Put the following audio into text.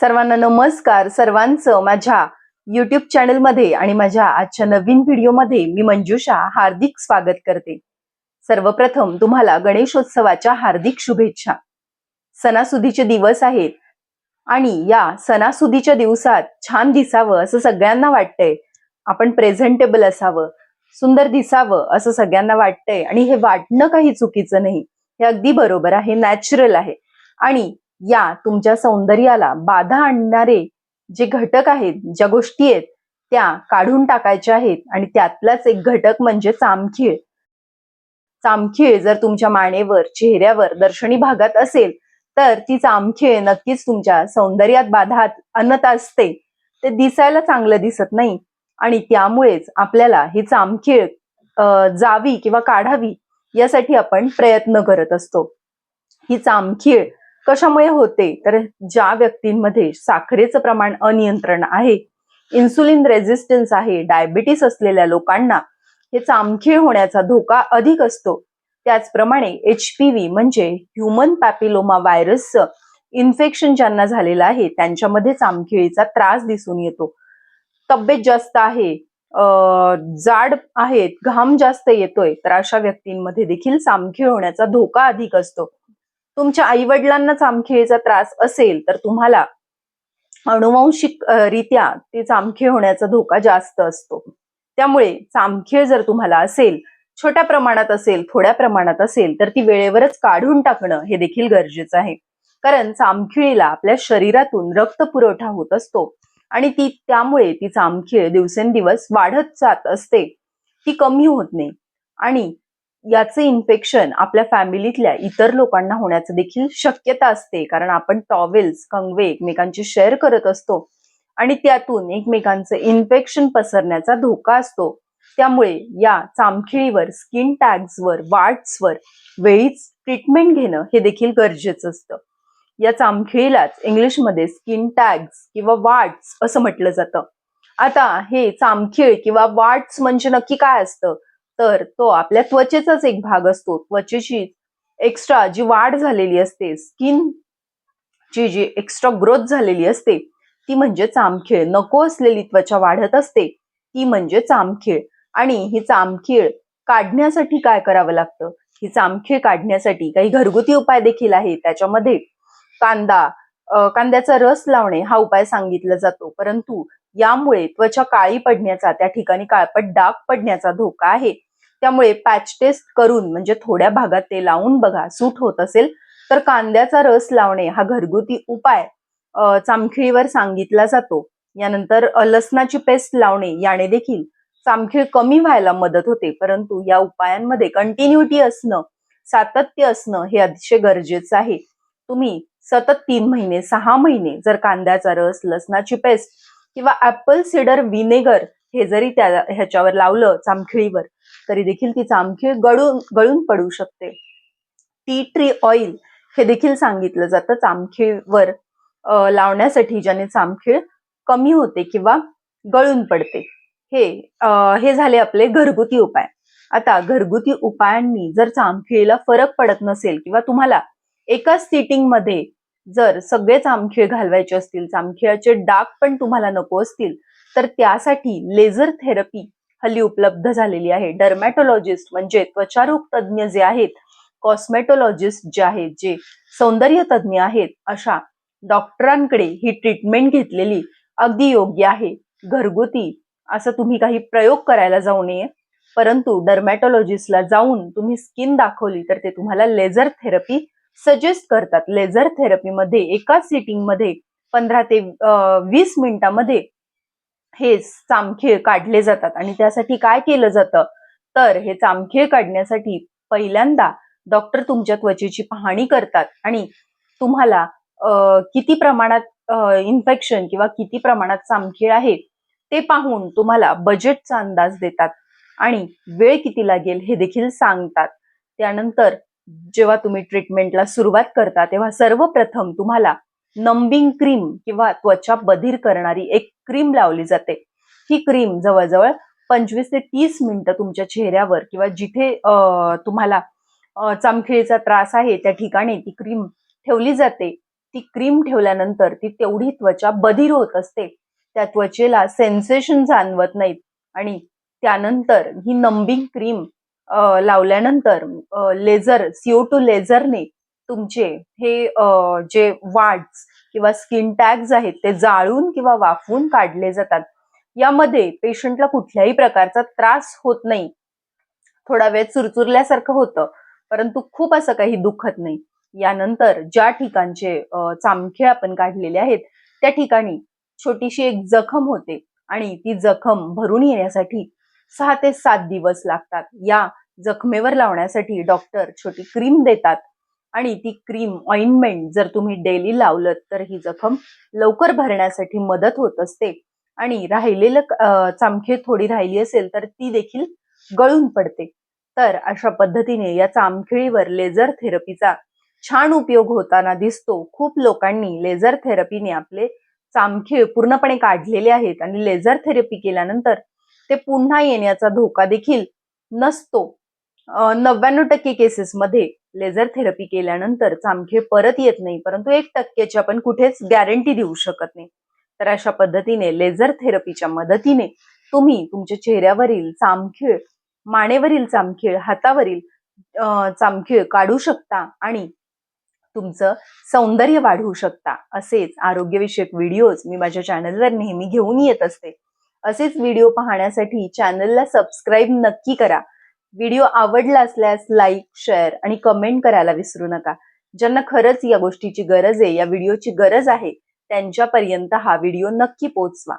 सर्वांना नमस्कार. सर्वांचं माझ्या युट्यूब चॅनलमध्ये आणि माझ्या आजच्या नवीन व्हिडिओमध्ये मी मंजुषा हार्दिक स्वागत करते. सर्वप्रथम तुम्हाला गणेशोत्सवाच्या हार्दिक शुभेच्छा. सणासुदीचे दिवस आहेत आणि या सणासुदीच्या दिवसात छान दिसावं असं सगळ्यांना वाटतंय. आपण प्रेझेंटेबल असावं सुंदर दिसावं असं सगळ्यांना वाटतंय आणि हे वाटणं काही चुकीचं नाही. हे अगदी बरोबर आहे नॅचरल आहे. आणि या तुमच्या सौंदर्याला बाधा आणणारे जे घटक आहेत ज्या गोष्टी आहेत त्या काढून टाकायच्या आहेत. आणि त्यातलाच एक घटक म्हणजे चामखीळ. चामखीळ जर तुमच्या मानेवर चेहऱ्यावर दर्शनी भागात असेल तर ती चामखीळ नक्कीच तुमच्या सौंदर्यात बाधा आणत असते. ते दिसायला चांगलं दिसत नाही. आणि त्यामुळेच आपल्याला ही चामखीळ जावी किंवा काढावी यासाठी आपण प्रयत्न करत असतो. ही चामखीळ कशामुळे होते? तर ज्या व्यक्तींमध्ये साखरेचं प्रमाण अनियंत्रण आहे इन्सुलिन रेझिस्टन्स आहे डायबिटीस असलेल्या लोकांना हे चामखीळ होण्याचा धोका अधिक असतो. त्याचप्रमाणे एच पी व्ही म्हणजे ह्युमन पॅपिलोमा व्हायरसचं इन्फेक्शन ज्यांना झालेलं आहे त्यांच्यामध्ये चामखिळीचा त्रास दिसून येतो. तब्येत जास्त आहे जाड आहेत घाम जास्त येतोय तर अशा व्यक्तींमध्ये देखील चामखीळ होण्याचा धोका अधिक असतो. तुमच्या आईवडिलांना चामखिळीचा त्रास असेल तर तुम्हाला अनुवंशिक रित्या ती चामखीळ होण्याचा धोका जास्त असतो. त्यामुळे चामखीळ जर तुम्हाला असेल छोट्या प्रमाणात असेल थोड्या प्रमाणात असेल तर ती वेळेवरच काढून टाकणं हे देखील गरजेचं आहे. कारण चामखिळीला आपल्या शरीरातून रक्त पुरवठा होत असतो आणि ती त्यामुळे ती चामखीळ दिवसेंदिवस वाढत जात असते. ती कमी होत नाही आणि याचे इन्फेक्शन आपल्या फॅमिलीतल्या इतर लोकांना होण्याचं देखील शक्यता असते. कारण आपण टॉवेल्स कंगवे एकमेकांची शेअर करत असतो. आणि त्यातून एकमेकांचं इन्फेक्शन पसरण्याचा धोका असतो. त्यामुळे या चामखिळीवर स्किन टॅग्सवर वार्ड्सवर वेळीच ट्रीटमेंट घेणं हे देखील गरजेचं असतं. या चामखिळीलाच इंग्लिशमध्ये स्किन टॅग्स किंवा वार्ड्स असं म्हटलं जातं. आता हे चामखीळ किंवा वार्ड्स म्हणजे नक्की काय असतं? तर तो आपल्या त्वचेचाच एक भाग असतो. त्वचेची एक्स्ट्रा जी वाढ झालेली असते स्किन ची जी एक्स्ट्रा ग्रोथ झालेली असते ती म्हणजे चामखीळ. नको असलेली त्वचा वाढत असते ती म्हणजे चामखीळ. आणि ही चामखीळ काढण्यासाठी काय करावं लागतं? ही चामखीळ काढण्यासाठी काही घरगुती उपाय देखील आहे त्याच्यामध्ये कांदा कांद्याचा रस लावणे हा उपाय सांगितला जातो. परंतु यामुळे त्वचा काळी पडण्याचा त्या ठिकाणी काळपट डाग पडण्याचा धोका आहे. त्यामुळे पॅच टेस्ट करून म्हणजे थोड्या भागात ते लावून बघा सूट होत असेल तर कांद्याचा रस लावणे हा घरगुती उपाय चामखिळीवर सांगितला जातो. यानंतर लसणाची पेस्ट लावणे याने देखील चामखीळ कमी व्हायला मदत होते. परंतु या उपायांमध्ये कंटिन्युटी असणं सातत्य असणं हे अतिशय गरजेचं आहे. तुम्ही सतत तीन महिने सहा महिने जर कांद्याचा रस लसणाची पेस्ट किंवा ऍपल सिडर व्हिनेगर हे जरी त्या ह्याच्यावर लावलं चामखिळीवर तरी देखील ती चामखीळ गळून गळून पडू शकते. टी ट्री ऑइल हे देखील सांगितलं जातं चामखीळवर लावण्यासाठी ज्याने चामखीळ कमी होते किंवा गळून पडते. हे आ, हे झाले आपले घरगुती उपाय. आता घरगुती उपायांनी जर चामखिळीला फरक पडत नसेल किंवा तुम्हाला एकाच सिटिंगमध्ये जर सगळे चामखीळ घालवायचे असतील चामखिळाचे डाग पण तुम्हाला नको असतील तर त्यासाठी लेझर थेरपी हल्ली उपलब्ध झालेली आहे. डर्मॅटोलॉजिस्ट म्हणजे त्वचारोग तज्ज्ञ जे आहेत कॉस्मेटोलॉजिस्ट जे आहेत जे सौंदर्य तज्ज्ञ आहेत अशा डॉक्टरांकडे ही ट्रीटमेंट घेतलेली अगदी योग्य आहे. घरगुती असं तुम्ही काही प्रयोग करायला जाऊ नये परंतु डर्मॅटोलॉजिस्टला जाऊन तुम्ही स्किन दाखवली तर ते तुम्हाला लेझर थेरपी सजेस्ट करतात. लेझर थेरपीमध्ये एका सिटिंगमध्ये पंधरा ते वीस मिनिटामध्ये हे चामखीळ काढले जातात. आणि त्यासाठी काय केलं जातं? तर हे चामखीळ काढण्यासाठी पहिल्यांदा डॉक्टर तुमच्या त्वचेची पाहणी करतात. आणि तुम्हाला किती प्रमाणात इन्फेक्शन किंवा किती प्रमाणात चामखीळ आहे ते पाहून तुम्हाला बजेटचा अंदाज देतात. आणि वेळ किती लागेल हे देखील सांगतात. त्यानंतर जेव्हा तुम्ही ट्रीटमेंटला सुरुवात करता तेव्हा सर्वप्रथम तुम्हाला नंबिंग क्रीम किंवा त्वचा बधीर करणारी एक क्रीम लावली जाते. ही क्रीम जवळजवळ पंचवीस ते तीस मिनिटं तुमच्या चेहऱ्यावर किंवा जिथे तुम्हाला चमखिळीचा त्रास आहे त्या ठिकाणी ती क्रीम ठेवली जाते. ती क्रीम ठेवल्यानंतर ती तेवढी त्वचा बधीर होत असते. त्या त्वचेला सेन्सेशन जाणवत नाहीत आणि त्यानंतर ही नंबिंग क्रीम लावल्यानंतर लेझर सीओ टू लेझरने तुमचे हे जे वाड्स किंवा स्किन टॅग्स आहेत ते जाळून किंवा वाफवून काढले जातात. यामध्ये पेशंटला कुठल्याही प्रकारचा त्रास होत नाही. थोडा वेळ चुरचुरल्यासारखं होतं परंतु खूप असं काही दुखत नाही. यानंतर ज्या ठिकाणचे चामखेळ चामखे आपण काढलेले आहेत त्या ठिकाणी छोटीशी एक जखम होते आणि ती जखम भरून येण्यासाठी सहा ते सात दिवस लागतात. या जखमेवर लावण्यासाठी डॉक्टर छोटी क्रीम देतात आणि ती क्रीम ऑइंटमेंट जर तुम्ही डेली लावलं तर ही जखम लवकर भरण्यासाठी मदत होत असते. आणि राहिलेलं चामखे थोडी राहिली असेल तर ती देखील गळून पडते. तर अशा पद्धतीने या चामखिळीवर लेझर थेरपीचा छान उपयोग होताना दिसतो. खूप लोकांनी लेझर थेरपीने आपले चामखीळ पूर्णपणे काढलेले आहेत आणि लेझर थेरपी केल्यानंतर ते पुन्हा येण्याचा धोका देखील नसतो. नव्याण्णव टक्के केसेसमध्ये लेझर थेरपी केल्यानंतर चामखे परत येत नाही परंतु एक टक्क्याची आपण कुठेच गॅरंटी देऊ शकत नाही. तर अशा पद्धतीने लेझर थेरपीच्या मदतीने तुम्ही तुमच्या चेहऱ्यावरील चामखीळ मानेवरील चामखीळ हातावरील चामखीळ काढू शकता आणि तुमचं सौंदर्य वाढवू शकता. असेच आरोग्यविषयक व्हिडिओज मी माझ्या चॅनलवर नेहमी घेऊन येत असते. असेच व्हिडिओ पाहण्यासाठी चॅनलला सबस्क्राईब नक्की करा. व्हिडिओ आवडला असल्यास लाईक शेअर आणि कमेंट करायला विसरू नका. ज्यांना खरंच या गोष्टीची गरज आहे या व्हिडिओची गरज आहे त्यांच्यापर्यंत हा व्हिडिओ नक्की पोहोचवा